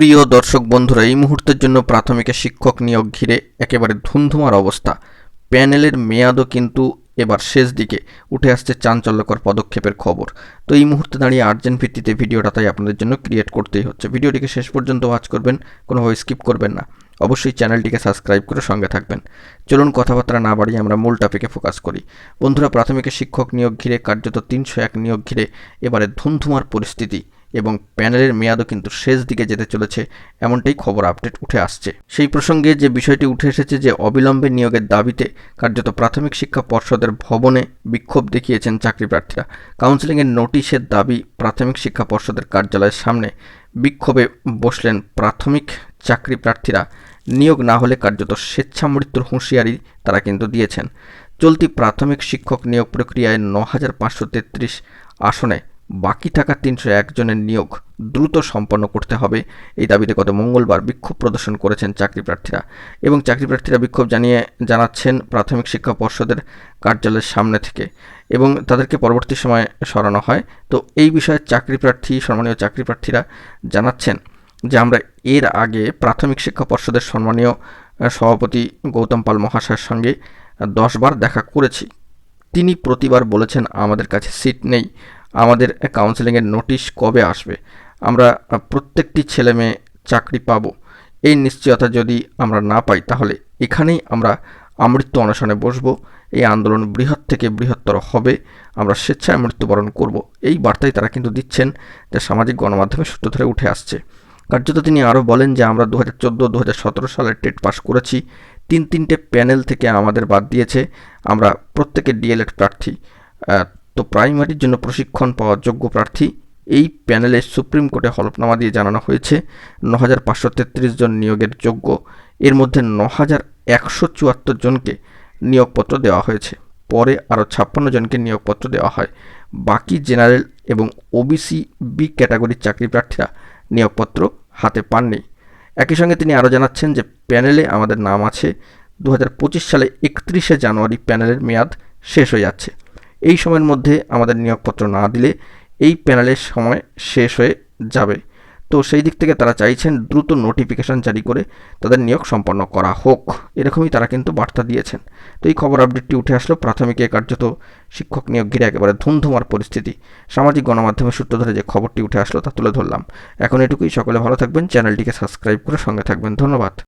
প্রিয় দর্শক বন্ধুরা, এই মুহূর্তের জন্য প্রাথমিকে শিক্ষক নিয়োগ ঘিরে একেবারে ধুমধুমার অবস্থা। প্যানেলের মেয়াদও কিন্তু এবার শেষ দিকে উঠে আসছে চাঞ্চল্যকর পদক্ষেপের খবর। তো এই মুহূর্তে দাঁড়িয়ে আর্জেন্ট ভিত্তিতে ভিডিওটা তাই আপনাদের জন্য ক্রিয়েট করতেই হচ্ছে। ভিডিওটিকে শেষ পর্যন্ত ওয়াচ করবেন, কোনোভাবে স্কিপ করবেন না। অবশ্যই চ্যানেলটিকে সাবস্ক্রাইব করে সঙ্গে থাকবেন। চলুন কথাবার্তা না বাড়িয়ে আমরা মূল টপিকে ফোকাস করি। বন্ধুরা, প্রাথমিকে শিক্ষক নিয়োগ ঘিরে কার্যত তিনশো এক নিয়োগ ঘিরে এবারে ধুমধুমার পরিস্থিতি। এবং প্যানেলের মেয়াদও কিন্তু শেষ দিকে যেতে চলেছে, এমনটাই খবর আপডেট উঠে আসছে। সেই প্রসঙ্গে যে বিষয়টি উঠে এসেছে যে অবিলম্বে নিয়োগের দাবিতে কার্যত প্রাথমিক শিক্ষা পর্ষদের ভবনে বিক্ষোভ দেখিয়েছেন চাকরি প্রার্থীরা কাউন্সিলিংয়ের নোটিশের দাবি, প্রাথমিক শিক্ষা পর্ষদের কার্যালয়ের সামনে বিক্ষোভে বসলেন প্রাথমিক চাকরি প্রার্থীরা নিয়োগ না হলে কার্যত স্বেচ্ছামৃত্যুর হুঁশিয়ারি তারা কিন্তু দিয়েছেন। চলতি প্রাথমিক শিক্ষক নিয়োগ প্রক্রিয়ায় ন হাজার পাঁচশো তেত্রিশ আসনে বাকি থাকা তিনশো একজনের নিয়োগ দ্রুত সম্পন্ন করতে হবে। এই দাবিতে গত মঙ্গলবার বিক্ষোভ প্রদর্শন করেছেন চাকরি প্রার্থীরা এবং চাকরি প্রার্থীরা বিক্ষোভ জানিয়ে জানাচ্ছেন প্রাথমিক শিক্ষা পর্ষদের কার্যালয়ের সামনে থেকে এবং তাদেরকে পরবর্তী সময়ে সরানো হয়। তো এই বিষয়ে চাকরি প্রার্থী, সম্মানীয় চাকরি প্রার্থীরা জানাচ্ছেন যে আমরা এর আগে প্রাথমিক শিক্ষা পর্ষদের সম্মানীয় সভাপতি গৌতম পাল মহাশয়ের সঙ্গে দশবার দেখা করেছি। তিনি প্রতিবার বলেছেন, আমাদের কাছে সিট নেই। আমাদের কাউন্সেলিংয়ের নোটিশ কবে আসবে? আমরা প্রত্যেকটি ছেলে মেয়ে চাকরি পাব। এই নিশ্চয়তা যদি আমরা না পাই, তাহলে এখানেই আমরা আমৃত্যু অনশনে বসব। এই আন্দোলন বৃহৎ থেকে বৃহত্তর হবে। আমরা স্বেচ্ছায় মৃত্যুবরণ করব। এই বার্তাই তারা কিন্তু দিচ্ছেন যা সামাজিক গণমাধ্যমে সূত্র ধরে উঠে আসছে। কার্যত তিনি আরও বলেন যে, আমরা দু হাজার চোদ্দ দু হাজার সতেরো সালের টেট পাস করেছি। তিন তিনটে প্যানেল থেকে আমাদের বাদ দিয়েছে। আমরা প্রত্যেকে ডিএলএড প্রার্থী। তো প্রাইমারির জন্য প্রশিক্ষণ পাওয়ার যোগ্য প্রার্থী এই প্যানেলে সুপ্রিম কোর্টে হলফনামা দিয়ে জানানো হয়েছে ন হাজার পাঁচশো তেত্রিশ জন নিয়োগের যোগ্য। এর মধ্যে ন হাজার একশো চুয়াত্তর জনকে নিয়োগপত্র দেওয়া হয়েছে। পরে আরও ছাপ্পান্ন জনকে নিয়োগপত্র দেওয়া হয়। বাকি জেনারেল এবং ওবিসি বি ক্যাটাগরির চাকরি প্রার্থীরা নিয়োগপত্র হাতে পাননি। একই সঙ্গে তিনি আরও জানাচ্ছেন যে, প্যানেলে আমাদের নাম আছে। দু হাজার পঁচিশ সালে একত্রিশে জানুয়ারি প্যানেলের মেয়াদ শেষ হয়ে যাচ্ছে। এই সময়ের মধ্যে আমাদের নিয়োগপত্র না দিলে এই প্যানেলের সময় শেষ হয়ে যাবে। তো সেই দিক থেকে তারা চাইছেন দ্রুত নোটিফিকেশন জারি করে তাদের নিয়োগ সম্পন্ন করা হোক। এরকমই তারা কিন্তু বার্তা দিয়েছেন। তো এই খবর আপডেটটি উঠে আসলো। প্রাথমিকে কার্যত শিক্ষক নিয়োগ ঘিরে একেবারে ধুমধুমার পরিস্থিতি। সামাজিক গণমাধ্যমের সূত্র ধরে যে খবরটি উঠে আসলো তা তুলে ধরলাম। এখন এটুকুই। সকলে ভালো থাকবেন। চ্যানেলটিকে সাবস্ক্রাইব করে সঙ্গে থাকবেন। ধন্যবাদ।